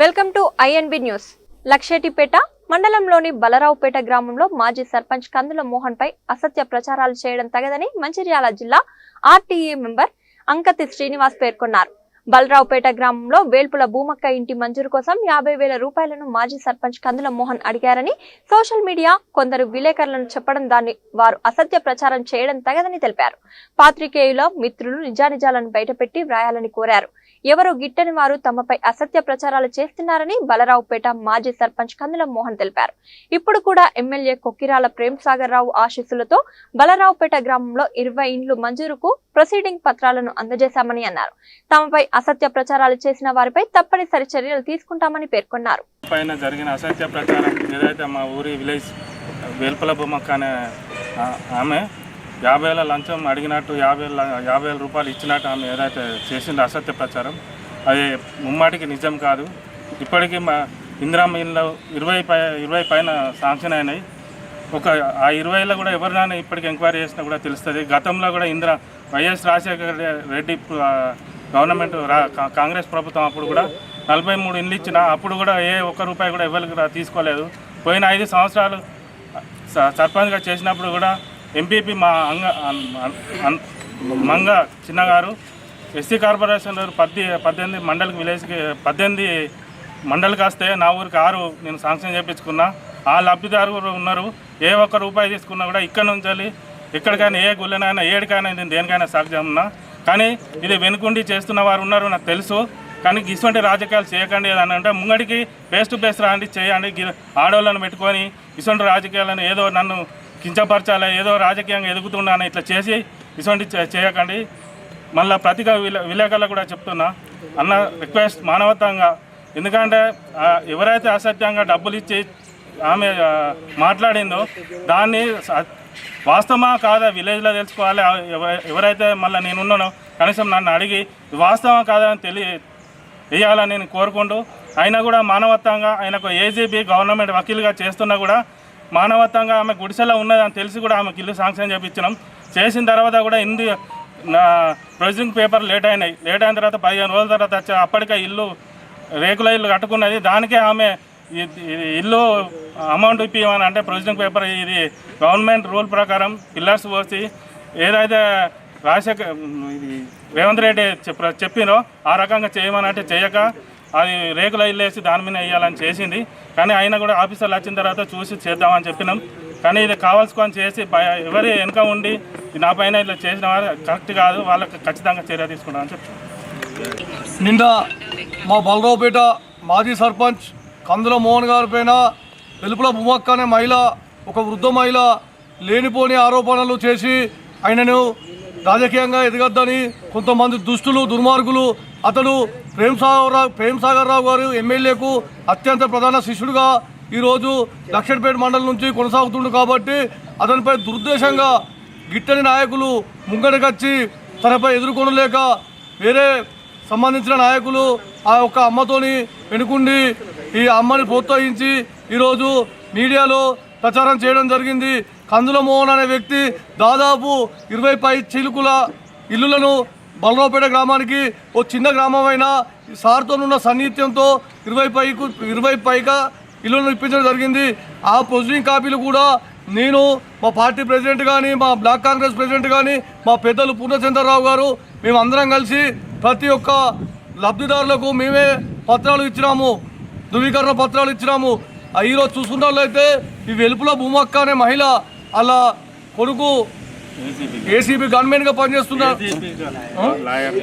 Welcome to INB news. Luxettipet మండలంలోని బలరావుపేట గ్రామంలో మాజీ సర్పంచ్ కందుల మోహన్ పై అసత్య ప్రచారాలు చేయడం తగదని మంచిర్యాల జిల్లా ఆర్టీఏ మెంబర్ అంకతి శ్రీనివాస్ పేర్కొన్నారు. బలరావుపేట గ్రామంలో వేల్పుల భూమక్క ఇంటి మంజూరు కోసం యాభై వేల రూపాయలను మాజీ సర్పంచ్ కందుల మోహన్ అడిగారని సోషల్ మీడియా కొందరు విలేకరులను చెప్పడం దాన్ని వారు అసత్య ప్రచారం చేయడం తగదని తెలిపారు. పాత్రికేయుల మిత్రులు నిజానిజాలను బయటపెట్టి వ్రాయాలని కోరారు. ఎవరో గిట్టని వారు తమపై అసత్య ప్రచారాలు చేస్తున్నారని బలరావుపేట మాజీ సర్పంచ్ కందుల మోహన్ తెలిపారు. ఇప్పుడు కూడా ఎమ్మెల్యే కొక్కిరాల ప్రేమ్ సాగర్ రావు ఆశీస్సులతో బలరావుపేట గ్రామంలో ఇరవై ఇండ్లు మంజూరుకు ప్రొసీడింగ్ పత్రాలను అందజేశామని అన్నారు. తమపై అసత్య ప్రచారాలు చేసిన వారిపై తప్పనిసరి చర్యలు తీసుకుంటామని పేర్కొన్నారు. పైన జరిగిన అసత్య ప్రచారం ఏదైతే మా ఊరి విలేజ్ వేల్పల బొమ్మక్క అనే ఆమె యాభై వేల లంచం అడిగినట్టు యాభై యాభై వేల రూపాయలు ఇచ్చినట్టు ఆమె ఏదైతే చేసిందో అసత్య ప్రచారం అది ముమ్మాటికి నిజం కాదు. ఇప్పటికీ మా ఇందిరామ ఇళ్ళలో ఇరవై పై ఇరవై పైన శాంక్షన్ అయినాయి. ఒక ఆ ఇరవైలో కూడా ఎవరినైనా ఇప్పటికి ఎంక్వైరీ చేసినా కూడా తెలుస్తుంది. గతంలో కూడా ఇందిరా వైఎస్ రాజశేఖర రెడ్డి గవర్నమెంట్ రా కా- కాంగ్రెస్ ప్రభుత్వం అప్పుడు కూడా నలభై మూడు ఇండ్లు ఇచ్చిన అప్పుడు కూడా ఏ ఒక్క రూపాయి కూడా ఎవరికి తీసుకోలేదు. పోయిన ఐదు సంవత్సరాలు స- సర్పంచ్గా చేసినప్పుడు కూడా ఎంపీపీ మా అంగ మంగ చిన్నగారు ఎస్సీ కార్పొరేషన్ పద్ది పద్దెనిమిది మండలికి విలేజ్కి పద్దెనిమిది మండలికి వస్తే నా ఊరికి ఆరు నేను శాంక్షన్ చేయించుకున్నా ఆ లబ్ధిదారు ఉన్నారు. ఏ ఒక్క రూపాయి తీసుకున్నా కూడా ఇక్కడ నుంచి ఎక్కడికైనా ఏ గుళ్ళనైనా ఏడికైనా నేను దేనికైనా సాక్ష్యం కానీ ఇది వెనుకుండి చేస్తున్న వారు ఉన్నారు నాకు తెలుసు. కానీ ఇటువంటి రాజకీయాలు చేయకండి అని అంటే ముంగడికి ఫేస్ టు ఫేస్ రాండి చేయండి. ఆడవాళ్ళను పెట్టుకొని ఇటువంటి రాజకీయాలను ఏదో నన్ను కించపరచాలి ఏదో రాజకీయంగా ఎదుగుతున్నాను ఇట్లా చేసి ఇటువంటి చేయకండి. మళ్ళీ ప్రతిగా విలేకరులకు కూడా చెప్తున్నా అన్న రిక్వెస్ట్ మానవత్వంగా. ఎందుకంటే ఎవరైతే అసత్యంగా డబ్బులు ఇచ్చి ఆమె మాట్లాడిందో దాన్ని వాస్తవమా కాదా విలేజ్లో తెలుసుకోవాలి. ఎవ- ఎవరైతే మళ్ళీ నేను ఉన్నానో కనీసం నన్ను అడిగి వాస్తవం కాదా అని తెలియ వేయాలని నేను కోరుకుంటూ అయినా కూడా మానవత్వంగా ఆయనకు ఏజీబీ గవర్నమెంట్ వకీలుగా చేస్తున్నా కూడా మానవత్వంగా ఆమె గుడిసెలో ఉన్నదని తెలిసి కూడా ఆమెకి ఇల్లు శాంక్షన్ చేయించినాం చేసిన తర్వాత కూడా ఇంది నా ప్రొసీడింగ్ పేపర్ లేట్ అయినాయి. లేట్ అయిన తర్వాత పదిహేను రోజుల తర్వాత వచ్చి అప్పటికే ఇల్లు రేకుల ఇల్లు కట్టుకున్నది. దానికే ఆమె ఇల్లు అమౌంట్ ఇప్పియమని అంటే ప్రొసీడింగ్ పేపర్ ఇది గవర్నమెంట్ రూల్ ప్రకారం పిల్లర్స్ పోసి ఏదైతే రాజశేఖర్ ఇది రేవంత్ రెడ్డి చెప్ప చెప్పినో ఆ రకంగా చేయమని అంటే చేయక అది రేకుల ఇల్లు వేసి దాని మీద వేయాలని చేసింది. కానీ అయినా కూడా ఆఫీసర్లు వచ్చిన తర్వాత చూసి చేద్దామని చెప్పినాం. కానీ ఇది కావాల్సుకొని చేసి ఎవరి వెనుక ఉండి నా పైన ఇట్లా చేసిన కరెక్ట్ కాదు. వాళ్ళకి ఖచ్చితంగా చర్య తీసుకున్నామని చెప్తున్నాం నిన్న మా బలరావుపేట మాజీ సర్పంచ్ కందుల మోహన్ గారి పైన వెలుపుల భూమక్క అనే మహిళ ఒక వృద్ధ మహిళ లేనిపోని ఆరోపణలు చేసి ఆయనను రాజకీయంగా ఎదగద్దని కొంతమంది దుష్టులు దుర్మార్గులు అతడు ప్రేమ్ సాగర్ రావు ప్రేమ్ సాగర్ రావు గారు ఎమ్మెల్యేకు అత్యంత ప్రధాన శిష్యుడుగా ఈరోజు లక్షణపేట మండలం నుంచి కొనసాగుతుండు కాబట్టి అతనిపై దురుద్దేశంగా గిట్టని నాయకులు ముంగడికొచ్చి తనపై ఎదుర్కొనలేక వేరే సంబంధించిన నాయకులు ఆ యొక్క అమ్మతోని వెనుకుండి ఈ అమ్మని ప్రోత్సహించి ఈరోజు మీడియాలో ప్రచారం చేయడం జరిగింది. కందుల మోహన్ అనే వ్యక్తి దాదాపు ఇరవై పై చిలుకుల ఇల్లులను బలరావుపేట గ్రామానికి ఓ చిన్న గ్రామమైన సార్తోనున్న సన్నిహిత్యంతో ఇరవై పైకు ఇరవై పైగా ఇల్లులను ఇప్పించడం జరిగింది. ఆ ప్రొసీడింగ్ కాపీలు కూడా నేను మా పార్టీ ప్రెసిడెంట్ కానీ మా బ్లాక్ కాంగ్రెస్ ప్రెసిడెంట్ కానీ మా పెద్దలు పూర్ణచంద్రరావు గారు మేము అందరం కలిసి ప్రతి ఒక్క లబ్ధిదారులకు మేమే పత్రాలు ఇచ్చినాము. ధృవీకరణ పత్రాలు ఇచ్చినాము. ఆ ఈరోజు చూసుకున్నట్లయితే ఈ వెలుపుల భూమక్క అనే మహిళ అలా కొడుకు ఏసీబీ గవర్నమెంట్గా పనిచేస్తున్న లాయర్